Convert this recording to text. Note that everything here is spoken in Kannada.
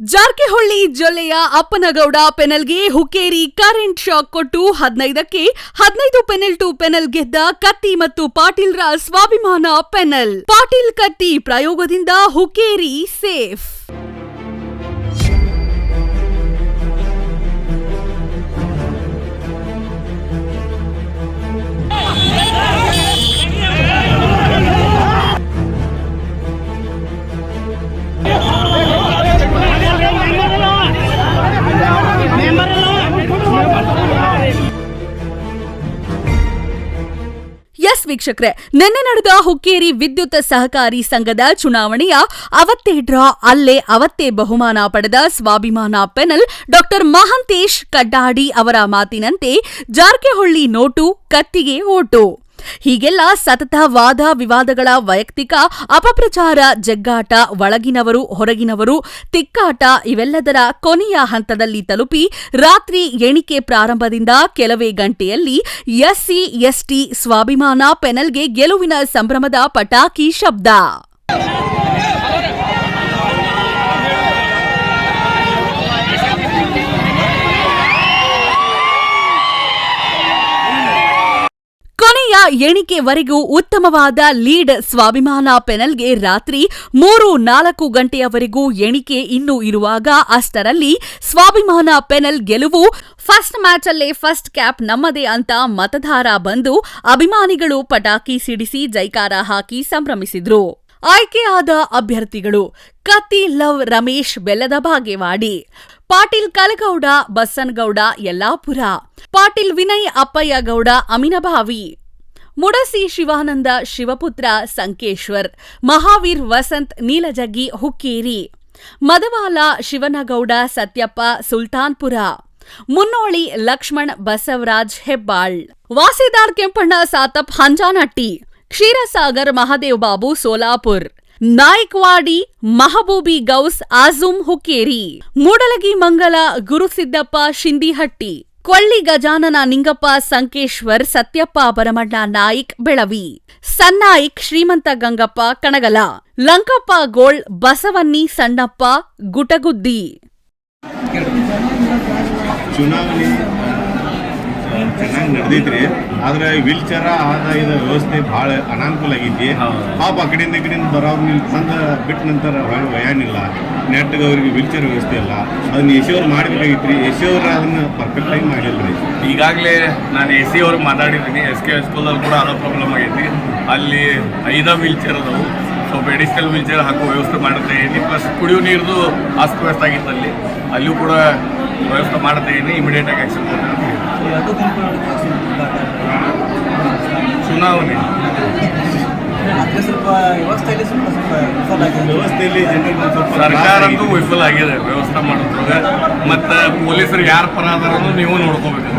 ಜಾರಕಿಹೊಳಿ ಜಿಲ್ಲೆಯ ಅಪ್ಪನಗೌಡ ಪೆನಲ್ಗೆ ಹುಕ್ಕೇರಿ ಕರೆಂಟ್ ಶಾಕ್ ಕೊಟ್ಟು ಹದಿನೈದಕ್ಕೆ ಹದಿನೈದು ಪೆನಲ್ ಟು ಪೆನಲ್ ಗೆದ್ದ ಕತ್ತಿ ಮತ್ತು ಪಾಟೀಲ್ರ ಸ್ವಾಭಿಮಾನ ಪೆನಲ್. ಪಾಟೀಲ್ ಕತ್ತಿ ಪ್ರಯೋಗದಿಂದ ಹುಕ್ಕೇರಿ ಸೇಫ್. ವೀಕ್ಷಕ್ರೆ, ನಿನ್ನೆ ನಡೆದ ಹುಕ್ಕೇರಿ ವಿದ್ಯುತ್ ಸಹಕಾರಿ ಸಂಘದ ಚುನಾವಣೆಯ ಅವತ್ತೇ ಡ್ರಾ, ಅಲ್ಲೇ ಅವತ್ತೇ ಬಹುಮಾನ ಪಡೆದ ಸ್ವಾಭಿಮಾನ ಪೆನಲ್ ಡಾಕ್ಟರ್ ಮಹಾಂತೇಶ್ ಕಡ್ಡಾಡಿ ಅವರ ಮಾತಿನಂತೆ ಜಾರಕಿಹೊಳಿ ನೋಟು, ಕತ್ತಿಗೆ ಓಟು. ಹೀಗೆಲ್ಲ ಸತತ ವಾದ ವಿವಾದಗಳ ವೈಯಕ್ತಿಕ ಅಪಪ್ರಚಾರ, ಜಗ್ಗಾಟ, ಒಳಗಿನವರು, ಹೊರಗಿನವರು, ತಿಕ್ಕಾಟ ಇವೆಲ್ಲದರ ಕೊನೆಯ ಹಂತದಲ್ಲಿ ತಲುಪಿ ರಾತ್ರಿ ಎಣಿಕೆ ಪ್ರಾರಂಭದಿಂದ ಕೆಲವೇ ಗಂಟೆಯಲ್ಲಿ ಎಸ್ಸಿ, ಎಸ್ಟಿ ಸ್ವಾಭಿಮಾನ ಪೆನಲ್ಗೆ ಗೆಲುವಿನ ಸಂಭ್ರಮದ ಪಟಾಕಿ ಶಬ್ದ ಕೊನೆಯ ಎಣಿಕೆವರೆಗೂ ಉತ್ತಮವಾದ ಲೀಡ್ ಸ್ವಾಭಿಮಾನ ಪೆನಲ್ಗೆ ರಾತ್ರಿ ಮೂರು ನಾಲ್ಕು ಗಂಟೆಯವರೆಗೂ ಎಣಿಕೆ ಇನ್ನೂ ಇರುವಾಗ ಅಷ್ಟರಲ್ಲಿ ಸ್ವಾಭಿಮಾನ ಪೆನಲ್ ಗೆಲುವು ಫಸ್ಟ್ ಮ್ಯಾಚ್ ಅಲ್ಲೇ ಫಸ್ಟ್ ಕ್ಯಾಪ್ ನಮ್ಮದೇ ಅಂತ ಮತದಾರ ಬಂದು ಅಭಿಮಾನಿಗಳು ಪಟಾಕಿ ಸಿಡಿಸಿ ಜೈಕಾರ ಹಾಕಿ ಸಂಭ್ರಮಿಸಿದ್ರು. ಆಯ್ಕೆಯಾದ ಅಭ್ಯರ್ಥಿಗಳು ಕತಿ ಲವ್ ರಮೇಶ್ ಬೆಲ್ಲದ ಭಾಗ್ಯವಾಡಿ ಪಾಟೀಲ್ ಕಲಗೌಡ ಬಸನ್ಗೌಡ, ಯಲ್ಲಾಪುರ, ಪಾಟೀಲ್ ವಿನಯ್ ಅಪ್ಪಯ್ಯಗೌಡ, ಅಮಿನಭಾವಿ ಮುಡಸಿ ಶಿವಾನಂದ ಶಿವಪುತ್ರ ಸಂಕೇಶ್ವರ್, ಮಹಾವೀರ್ ವಸಂತ್ ನೀಲಜಗ್ಗಿ ಹುಕ್ಕೇರಿ, ಮದವಾಲ ಶಿವನಗೌಡ ಸತ್ಯಪ್ಪ ಸುಲ್ತಾನ್ಪುರ, ಮುನ್ನೋಳಿ ಲಕ್ಷ್ಮಣ್ ಬಸವರಾಜ್ ಹೆಬ್ಬಾಳ್, ವಾಸಿದಾರ್ ಕೆಂಪಣ್ಣ ಸಾತಪ್ ಹಂಜಾನಟ್ಟಿ, ಕ್ಷೀರಸಾಗರ್ ಮಹಾದೇವ್ ಬಾಬು ಸೋಲಾಪುರ್, ನಾಯಕ್ವಾಡಿ ಮಹಬೂಬಿ ಗೌಸ್ ಆಜುಂ ಹುಕ್ಕೇರಿ, ಮೂಡಲಗಿ ಮಂಗಲ ಗುರುಸಿದ್ದಪ್ಪ ಶಿಂದಿಹಟ್ಟಿ ಕೊಳ್ಳಿ ಗಜಾನನ ನಿಂಗಪ್ಪ ಸಂಕೇಶ್ವರ್, ಸತ್ಯಪ್ಪ ಬರಮಣ್ಣ ನಾಯಿಕ್, ಬೆಳವಿ. ಸನ್ನಾಯಿಕ್, ಶ್ರೀಮಂತ ಗಂಗಪ್ಪ, ಕಣಗಲ. ಲಂಕಪ್ಪ ಗೋಳ್, ಬಸವನ್ನಿ, ಸಣ್ಣಪ್ಪ, ಗುಟಗುದ್ದಿ. ಚುನಾವಣೆ ಚೆನ್ನಾಗಿ ನಡೆದೈತ್ರಿ ಆದ್ರೆ ವೀಲ್ ಆದ ಆದಾಯದ ವ್ಯವಸ್ಥೆ ಭಾಳ ಅನಾನುಕೂಲ ಆಗೈತಿ. ಪಾಪ ಆ ಕಡೆಯಿಂದ ಈ ಕಡೆಯಿಂದ ಬರೋರು ಇಲ್ಲಿ ತಂದ ಬಿಟ್ಟ ನಂತರ ವಯಾನಿಲ್ಲ. ನೆಟ್ಗೆ ಅವ್ರಿಗೆ ವೀಲ್ ಚೇರ್ ವ್ಯವಸ್ಥೆ ಇಲ್ಲ. ಅದನ್ನ ಯಶೋರು ಮಾಡಬೇಕಾಗಿತ್ರಿ ಅವ್ರು ಅದನ್ನ ಪರ್ಫೆಕ್ಟ್ ಆಗಿ ಮಾಡಿಲ್ರಿ. ಈಗಾಗಲೇ ನಾನು ಎಸಿ ಸಿ ಅವ್ರಿಗೆ ಮಾತಾಡಿದ್ದೀನಿ. ಎಸ್ ಕೆ ಸ್ಕೂಲಲ್ಲಿ ಕೂಡ ಅದೋ ಪ್ರಾಬ್ಲಮ್ ಆಗೈತಿ. ಅಲ್ಲಿ ಐದ ವೀಲ್ ಚೇರ್ ಅದಾವು. ಸ್ವಲ್ಪ ವಿಲ್ಚೇರ್ ಹಾಕುವ ಚೇರ್ ಹಾಕೋ ವ್ಯವಸ್ಥೆ ಮಾಡುತ್ತೆ ಇದ್ದೀನಿ ಪ್ಲಸ್ ಕುಡಿಯೋ ನೀರ್ದು ಅಸ್ತವ್ಯಸ್ತ ಆಗಿತ್ತು ಅಲ್ಲಿ. ಅಲ್ಲಿಯೂ ಕೂಡ ವ್ಯವಸ್ಥೆ ಮಾಡುತ್ತೆ ಇದ್ದೀನಿ ಇಮಿಡಿಯೇಟ್ ಆಗಿ ಆಕ್ಷನ್ ಚುನಾವಣೆ. ಸ್ವಲ್ಪ ವಿಫಲ ಆಗಿದೆ. ವ್ಯವಸ್ಥೆಯಲ್ಲಿ ಜನರಿಗೆ ಒಂದ್ ಸ್ವಲ್ಪ ಸರ್ಕಾರ ವಿಫಲ ಆಗಿದೆ. ವ್ಯವಸ್ಥೆ ಮಾಡೋದ್ರಾಗ ಮತ್ತು ಪೊಲೀಸರು ಯಾರ ಪರ ಅದಾರನ್ನು ನೀವು ನೋಡ್ಕೋಬೇಕು.